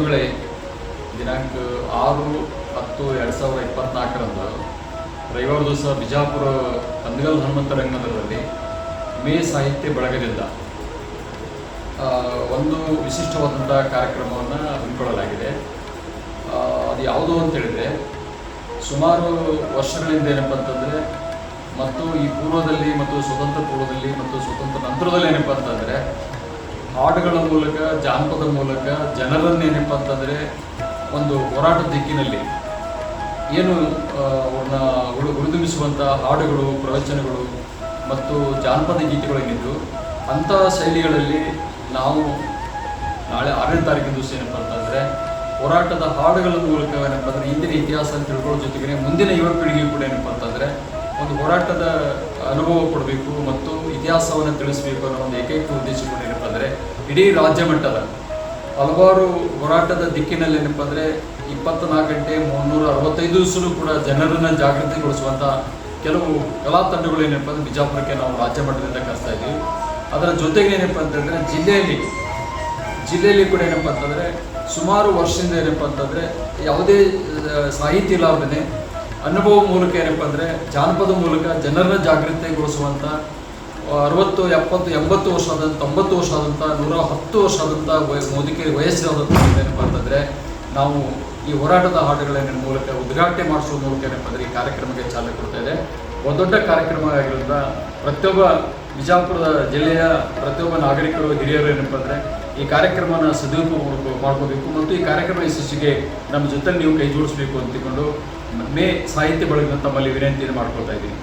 ಒಂದು ವೇಳೆ ದಿನಾಂಕ ಆರು ಹತ್ತು ಎರಡು ಸಾವಿರದ ಇಪ್ಪತ್ನಾಲ್ಕರಂದು ರವಿವಾರ ದಿವಸ ಬಿಜಾಪುರ ಕಂದಗಲ್ ಹನುಮಂತ ರಂಗಮಂದಿರದಲ್ಲಿ ಮೇ ಸಾಹಿತ್ಯ ಬಳಗದಿಂದ ಒಂದು ವಿಶಿಷ್ಟವಾದಂಥ ಕಾರ್ಯಕ್ರಮವನ್ನು ಹಮ್ಮಿಕೊಳ್ಳಲಾಗಿದೆ. ಅದು ಯಾವುದು ಅಂತೇಳಿದರೆ ಸುಮಾರು ವರ್ಷಗಳಿಂದ ಏನಪ್ಪ ಅಂತಂದರೆ, ಮತ್ತು ಈ ಪೂರ್ವದಲ್ಲಿ ಮತ್ತು ಸ್ವತಂತ್ರ ಪೂರ್ವದಲ್ಲಿ ಮತ್ತು ಸ್ವತಂತ್ರ ನಂತರದಲ್ಲಿ ಏನಪ್ಪ ಅಂತಂದರೆ ಹಾಡುಗಳ ಮೂಲಕ, ಜಾನಪದ ಮೂಲಕ ಜನರನ್ನು ಏನಪ್ಪ ಅಂತಂದರೆ ಒಂದು ಹೋರಾಟ ದಿಕ್ಕಿನಲ್ಲಿ ಏನು ಅವ್ರನ್ನ ಉಳು ಉಳಿದುಂಬಿಸುವಂಥ ಹಾಡುಗಳು, ಪ್ರವಚನಗಳು ಮತ್ತು ಜಾನಪದ ಗೀತೆಗಳೇನಿದ್ದು ಅಂಥ ಶೈಲಿಗಳಲ್ಲಿ ನಾವು ನಾಳೆ ಆರನೇ ತಾರೀಕಿನ ದಿವಸ ಏನಪ್ಪ ಅಂತಂದರೆ ಹೋರಾಟದ ಹಾಡುಗಳ ಮೂಲಕ ಏನಪ್ಪ ಅಂದರೆ ಹಿಂದಿನ ಇತಿಹಾಸ ತಿಳ್ಕೊಳ್ಳೋ ಜೊತೆಗೆ ಮುಂದಿನ ಯುವ ಪೀಳಿಗೆ ಕೂಡ ಏನಪ್ಪ ಅಂತಂದರೆ ಒಂದು ಹೋರಾಟದ ಅನುಭವ ಕೊಡಬೇಕು ಮತ್ತು ಇತಿಹಾಸವನ್ನು ತಿಳಿಸಬೇಕು ಅನ್ನೋ ಒಂದು ಏಕೈಕ ಉದ್ದೇಶಗಳು ಏನಪ್ಪ ಅಂದರೆ ಇಡೀ ರಾಜ್ಯ ಮಟ್ಟದ ಹಲವಾರು ಹೋರಾಟದ ದಿಕ್ಕಿನಲ್ಲಿ ಏನಪ್ಪ ಅಂದರೆ ಇಪ್ಪತ್ನಾಲ್ಕು ಗಂಟೆ ಮುನ್ನೂರ ಅರವತ್ತೈದು ದಿವಸಲೂ ಕೂಡ ಜನರನ್ನು ಜಾಗೃತಿಗೊಳಿಸುವಂಥ ಕೆಲವು ಕಲಾ ತಂಡಗಳು ಏನಪ್ಪ ಅಂದರೆ ಬಿಜಾಪುರಕ್ಕೆ ನಾವು ರಾಜ್ಯ ಮಟ್ಟದಿಂದ ಕರೆಸ್ತಾ ಇದ್ದೀವಿ ಅದರ ಜೊತೆಗೆ ಏನಪ್ಪ ಅಂತಂದರೆ ಜಿಲ್ಲೆಯಲ್ಲಿ ಜಿಲ್ಲೆಯಲ್ಲಿ ಕೂಡ ಏನಪ್ಪ ಅಂತಂದರೆ ಸುಮಾರು ವರ್ಷದಿಂದ ಏನಪ್ಪ ಅಂತಂದರೆ ಯಾವುದೇ ಸಾಹಿತ್ಯ ಇಲ್ಲದೇ ಅನುಭವ ಮೂಲಕ ಏನಪ್ಪ ಅಂದರೆ ಜಾನಪದ ಮೂಲಕ ಜನರನ್ನ ಜಾಗೃತಿಗೊಳಿಸುವಂಥ ಅರವತ್ತು, ಎಪ್ಪತ್ತು, ಎಂಬತ್ತು ವರ್ಷ ಆದಂಥ ತೊಂಬತ್ತು ವರ್ಷ ಆದಂಥ ನೂರ ಹತ್ತು ವರ್ಷ ಆದಂಥ ವಯ, ಮೋದಿಕೆ ವಯಸ್ಸಾದಂಥ ಏನಪ್ಪ ಅಂತಂದರೆ ನಾವು ಈ ಹೋರಾಟದ ಹಾಡುಗಳ ಮೂಲಕ ಉದ್ಘಾಟನೆ ಮಾಡಿಸುವ ಮೂಲಕ ಏನಪ್ಪ ಅಂದರೆ ಈ ಕಾರ್ಯಕ್ರಮಕ್ಕೆ ಚಾಲನೆ ಕೊಡ್ತಾ ಇದೆ. ಒಂದು ದೊಡ್ಡ ಕಾರ್ಯಕ್ರಮ ಆಗಿರೋದ್ರಿಂದ ಪ್ರತಿಯೊಬ್ಬ ಬಿಜಾಪುರದ ಜಿಲ್ಲೆಯ ಪ್ರತಿಯೊಬ್ಬ ನಾಗರಿಕರು, ಹಿರಿಯರು ಏನಪ್ಪ ಅಂದರೆ ಈ ಕಾರ್ಯಕ್ರಮನ ಸದುಪಯೋಗ ಮಾಡ್ಕೊ- ಮಾಡ್ಕೋಬೇಕು ಮತ್ತು ಈ ಕಾರ್ಯಕ್ರಮ ಯಶಸ್ಸಿಗೆ ನಮ್ಮ ಜೊತೆ ನೀವು ಕೈ ಜೋಡಿಸ್ಬೇಕು ಅಂತಿಕೊಂಡು ಮೇ ಸಾಹಿತ್ಯ ಬಳಗ ತಮ್ಮಲ್ಲಿ ವಿನಂತಿಯನ್ನು ಮಾಡ್ಕೊಳ್ತಾ ಇದ್ದೀನಿ.